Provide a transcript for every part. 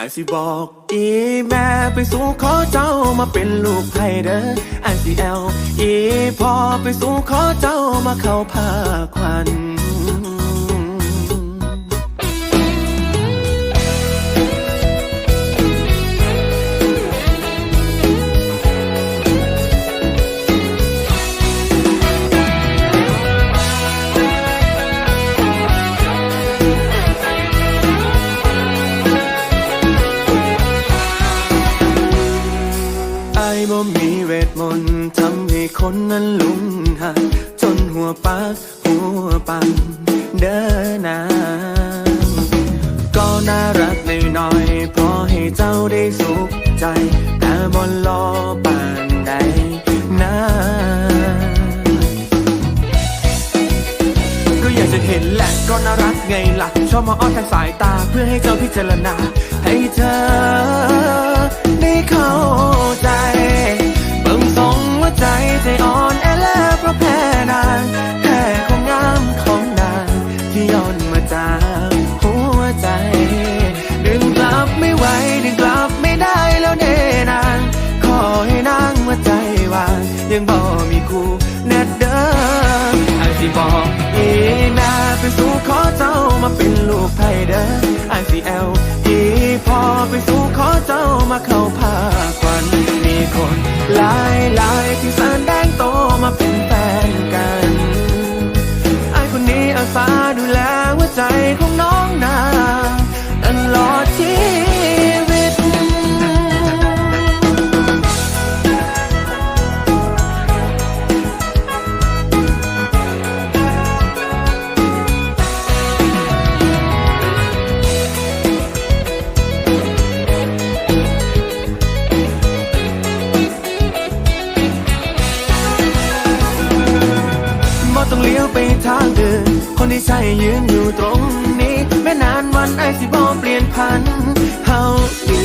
ไอสิบอกอีแม่ไปสู่ขอเจ้ามาเป็นลูกไพ่เด้อไอสิแอลอีพอไปสู่ขอเจ้ามาเข้าผ้าควัน ทำให้คนนั้นลุ่มหักจนหัวปักหัวปังเดินนางก็น่ารักหน่อยๆพอให้เจ้าได้สุขใจแต่บนรอปานใดนะก็อยากจะเห็นแหละก็น่ารักไงล่ะชอบมาอ้อนทางสายตาเพื่อให้เจ้าพิจารณาให้เธอได้เข้าใจ เบิ่งทรงว่าใจใจอ่อนแอแล้วเพราะแพ้นางแพ้ของงามของนางที่ย้อนมาจากหัวใจ ดึงกลับไม่ไหวดึงกลับไม่ได้แล้วเนนางขอให้นางว่าใจวางยังบ่มีคู่แน่เดิมไอสิบอกอีแม่ไปสู่ขอเจ้ามาเป็นลูกไผ่เด้อไอซีเอลอีพอไปสู่ขอเจ้ามาเข้าผา ชีวิต บ่ต้องเลี้ยวไปทางอื่นคนที่ใช่ยืนอยู่ตรง ม้นานวันไอสิบ่เปลี่ยนพันเฮาดี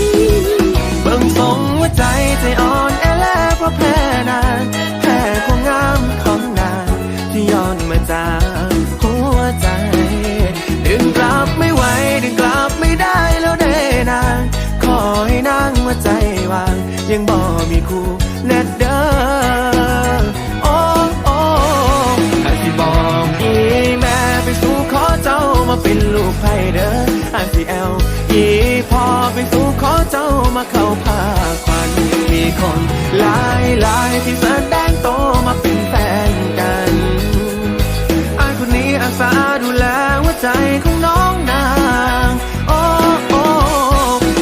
เบิ่งทรงว่าใจใจอ่อนแอแล้วเพราะแพ้นางแพ้ความงามของนางที่ย้อนมาจากหัวใจดึงกลับไม่ไหวดึงกลับไม่ได้แล้วเด้นางขอให้นางว่าใจวาง ยังบ่มีคู่แน่เด้อ มาเข้าผ้าควันมีคนหลายหลายที่แสดงโตมาเป็นแฟนกันไอคนนี้อาสาดูแลหัวใจของน้องนางโอ้โอ้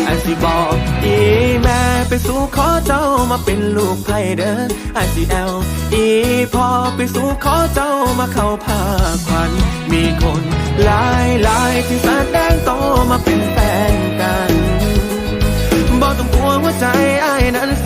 ไอสิบอกอีแม่ไปสู่ขอเจ้ามาเป็นลูกไผ่เด้อไอสิแอลอีพ่อไปสู่ขอเจ้ามาเข้าผ้าควันมีคนหลายหลายที่แสดงโตมาเป็น ใจอ้นั้น